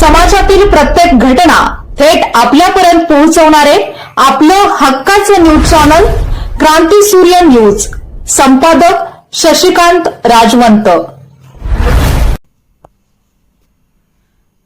समाजातील प्रत्येक घटना थेट आपल्यापर्यंत पोहोचवणारे आपलं हक्काचं न्यूज चॅनल क्रांती सूर्य न्यूज. संपादक शशिकांत राजवंत.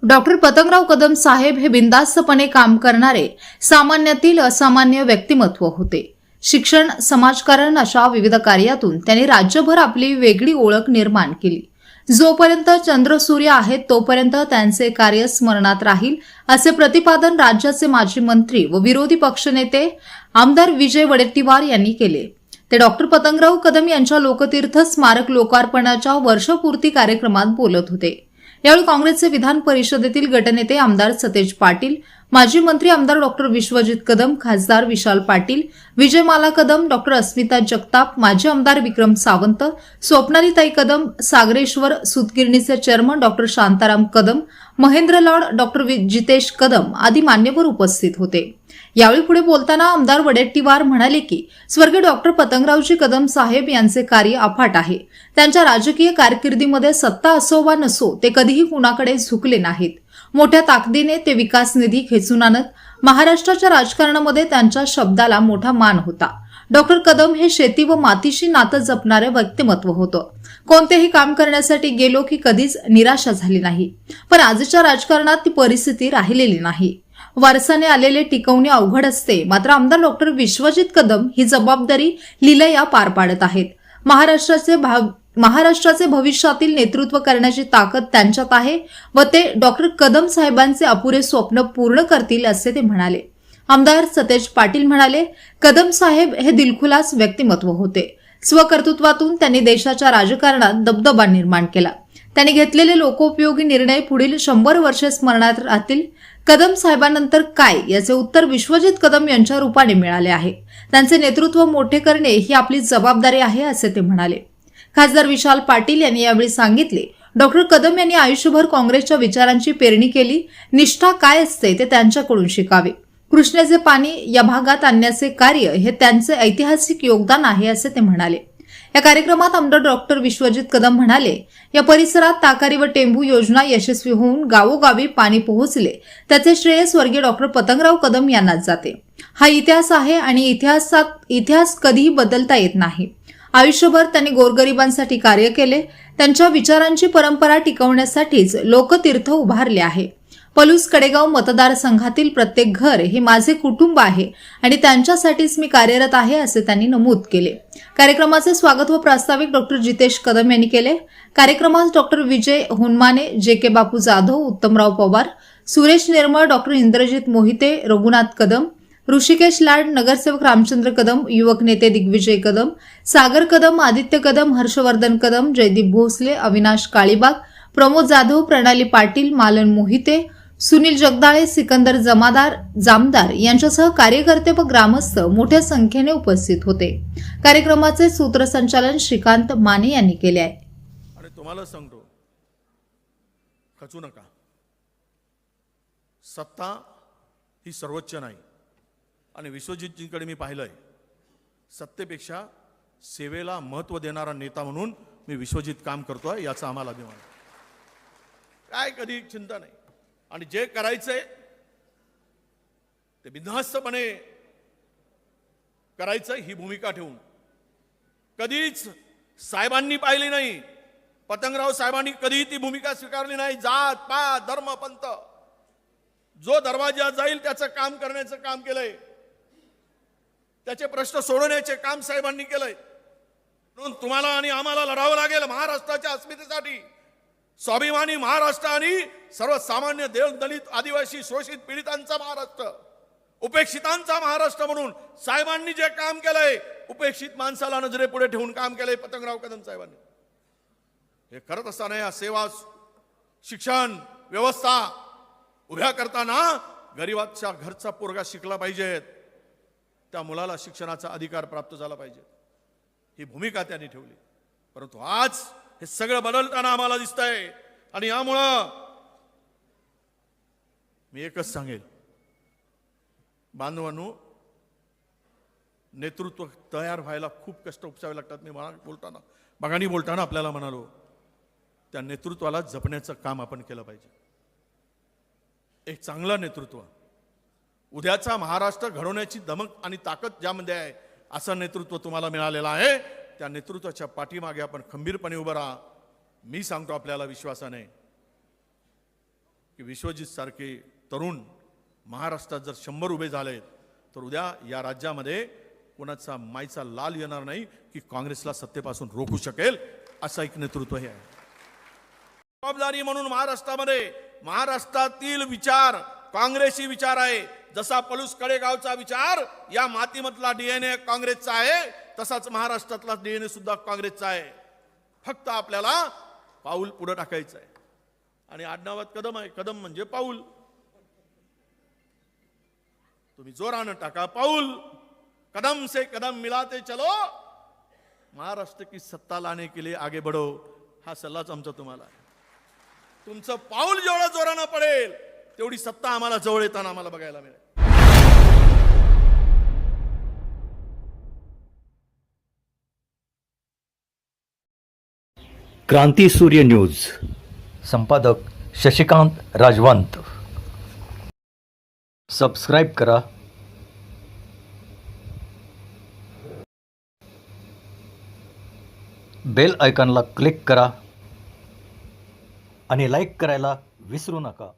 डॉक्टर पतंगराव कदम साहेब हे बिनधास्तपणे काम करणारे सामान्यातील असामान्य व्यक्तिमत्व होते. शिक्षण समाजकारण अशा विविध कार्यातून त्यांनी राज्यभर आपली वेगळी ओळख निर्माण केली. जोपर्यंत चंद्रसूर्य आहेत तोपर्यंत त्यांचे कार्य स्मरणात राहील असे प्रतिपादन राज्याचे माजी मंत्री व विरोधी पक्षनेते आमदार विजय वडेट्टीवार यांनी केले. ते डॉक्टर पतंगराव कदम यांच्या लोकतीर्थ स्मारक लोकार्पणाच्या वर्षपूर्ती कार्यक्रमात बोलत होते. यावेळी काँग्रेसचे विधान परिषदेतील गटनेते आमदार सतेज पाटील माजी मंत्री आमदार डॉक्टर विश्वजित कदम खासदार विशाल पाटील विजयमाला कदम डॉक्टर अस्मिता जगताप माजी आमदार विक्रम सावंत स्वप्नालीताई Kadam Sagareshwar सुतगिरणीचे chairman doctor Shantaram Kadam Mahendra Lad doctor वि- जितेश कदम आदी मान्यवर उपस्थित होते. यावेळी पुढे बोलताना आमदार वडेट्टीवार म्हणाले की स्वर्गीय डॉक्टर पतंगरावजी कदम साहेब यांचे कार्य अफाट आहे. त्यांच्या राजकीय कारकिर्दीमध्ये सत्ता असो वा नसो ते कधीही कुणाकडे झुकले नाहीत. मोठ्या ताकदीने ते विकास निधी खेचून आणत महाराष्ट्राच्या राजकारणामध्ये त्यांच्या शब्दाला मोठा मान होता. डॉक्टर कदम हे शेती व मातीशी नातं जपणारे व्यक्तिमत्व होतं. कोणतेही काम करण्यासाठी गेलो की कधीच निराशा झाली नाही. पण आजच्या राजकारणात ती परिस्थिती राहिलेली नाही. वारसाने आलेले टिकवणे अवघड असते. मात्र आमदार डॉक्टर विश्वजित कदम ही जबाबदारी लिलया पार पाडत आहेत. महाराष्ट्राचे भाव महाराष्ट्राचे भविष्यातील नेतृत्व करण्याची ताकद त्यांच्यात आहे व ते डॉक्टर कदम साहेबांचे अपुरे स्वप्न पूर्ण करतील असे ते म्हणाले. आमदार सतेज पाटील म्हणाले कदम साहेब हे दिलखुलास व्यक्तिमत्व होते. स्वकर्तृत्वातून त्यांनी देशाच्या राजकारणात दबदबा निर्माण केला. त्यांनी घेतलेले लोकोपयोगी निर्णय पुढील शंभर वर्षे स्मरणात राहतील. कदम साहेबांनंतर काय याचे उत्तर विश्वजित कदम यांच्या रूपाने मिळाले आहे. त्यांचे नेतृत्व मोठे करणे ही आपली जबाबदारी आहे असे ते म्हणाले. खासदार विशाल पाटील यांनी यावेळी सांगितले डॉक्टर कदम यांनी आयुष्यभर काँग्रेसच्या विचारांची पेरणी केली निष्ठा काय असते ते त्यांच्याकडून शिकावे. कृष्णेचे पाणी या भागात आणण्याचे कार्य हे त्यांचे ऐतिहासिक योगदान आहे असे ते म्हणाले. या कार्यक्रमात आमदार डॉक्टर विश्वजित कदम म्हणाले या परिसरात ताकारी व टेंभू योजना यशस्वी होऊन गावोगावी पाणी पोहोचले. त्याचे श्रेय स्वर्गीय डॉक्टर पतंगराव कदम यांनाच जाते. हा इतिहास आहे आणि इतिहासात इतिहास कधीही बदलता येत नाही. आयुष्यभर त्यांनी गोरगरिबांसाठी कार्य केले. त्यांच्या विचारांची परंपरा टिकवण्यासाठीच लोकतीर्थ उभारले आहे. पलूस कडेगाव मतदारसंघातील प्रत्येक घर हे माझे कुटुंब आहे आणि त्यांच्यासाठीच मी कार्यरत आहे असे त्यांनी नमूद केले. कार्यक्रमाचे स्वागत व प्रास्ताविक डॉक्टर जितेश कदम यांनी केले. कार्यक्रमात डॉक्टर विजय हुनमाने जे के बापू जाधव उत्तमराव पवार सुरेश निर्मळ डॉक्टर इंद्रजित मोहिते रघुनाथ कदम ऋषिकेश लाड नगरसेवक रामचंद्र कदम युवक नेते दिग्विजय कदम सागर कदम आदित्य कदम हर्षवर्धन कदम जयदीप भोसले अविनाश काळीबाग प्रमोद जाधव प्रणाली पाटील मालन मोहिते सुनील जगदाळे सिकंदर जमादार जामदार यांच्यासह कार्यकर्ते व ग्रामस्थ मोठ्या संख्येने उपस्थित होते. कार्यक्रमाचे सूत्रसंचालन श्रीकांत माने यांनी केले आहे. तुम्हाला सांगतो. खचू नका. सत्ता ही सर्वोच्च नाही. आणि विश्वजितजींकडे मी पाहिलंय. सत्तेपेक्षा सेवेला महत्त्व देणारा नेता म्हणून मी विश्वजित काम करतोय याचा आम्हाला अभिमान काय कधी चिंता नाही. आणि जे करायचंय ते बिनधास्तपणे करायचं ही भूमिका ठेवून. कधीच साहेबांनी पाहिली नाही. पतंगराव साहेबांनी कधीही ती भूमिका स्वीकारली नाही. जात पा धर्म पंथ. जो दरवाजा जाईल त्याचं काम करण्याचं काम केलंय. त्याचे प्रश्न सोडवण्याचे काम साहेबांनी केलंय. म्हणून तुम्हाला आणि आम्हाला लढावं लागेल महाराष्ट्राच्या अस्मितेसाठी. स्वाभिमानी महाराष्ट्र आणि सर्वसामान्य देव दलित आदिवासी शोषित पीडितांचा महाराष्ट्र. उपेक्षितांचा महाराष्ट्र म्हणून साहेबांनी जे काम केलंय उपेक्षित माणसाला नजरे पुढे ठेवून काम केलंय पतंगराव कदम साहेबांनी. हे करत असताना या सेवा शिक्षण व्यवस्था उभ्या करताना गरीबाच्या घरचा पोरगा शिकला पाहिजेत. त्या मुलाला शिक्षणाचा अधिकार प्राप्त झाला पाहिजे. ही भूमिका त्यांनी ठेवली. परंतु आज हे सगळं बदलताना आम्हाला दिसतंय. आणि यामुळं मी एकच सांगेल. बांधवांनो नेतृत्व तयार व्हायला खूप कष्ट उपसावे लागतात. मी मला बोलताना बघानी बोलताना आपल्याला म्हणालो त्या नेतृत्वाला जपण्याचं काम आपण केलं पाहिजे. एक चांगलं नेतृत्व उद्याचा महाराष्ट्र घडवण्याची दमक आणि ताकद ज्यामध्ये आहे असं नेतृत्व तुम्हाला मिळालेलं आहे त्या नेतृत्वाच्या पाठीमागे आपण खंबीरपणे उभं राहा. मी सांगतो आपल्याला विश्वासाने की विश्वजित सारखे तरुण महाराष्ट्रात जर शंभर उभे झाले तर उद्या या राज्यामध्ये कोणाचा माईचा लाल येणार नाही की काँग्रेसला सत्तेपासून रोखू शकेल असं एक नेतृत्व हे आहे. जबाबदारी म्हणून महाराष्ट्रामध्ये महाराष्ट्रातील विचार काँग्रेसी विचार आहे. जसा पलूस कडेगावचा विचार या मातीमधला डीएनए काँग्रेसचा आहे तसाच महाराष्ट्रातला डीएनए सुद्धा काँग्रेसचा आहे. फक्त आपल्याला पाऊल पुढे टाकायचं आहे. आणि आडनावात कदम आहे. कदम म्हणजे पाऊल. तुम्ही जोरानं टाका पाऊल. कदम से कदम मिलाते चलो. महाराष्ट्र की सत्ता लाने के लिए आगे बढ़ो. हा सल्लाच आमचा तुम्हाला तुमचं पाऊल जेवढं जोरानं पडेल तेवढी सत्ता आम्हाला जवळ येताना आम्हाला बघायला मिळेल. क्रांती सूर्य न्यूज. संपादक शशिकांत राजवंत. सबस्क्राईब करा. बेल आयकॉनला क्लिक करा. आणि लाईक करायला विसरू नका.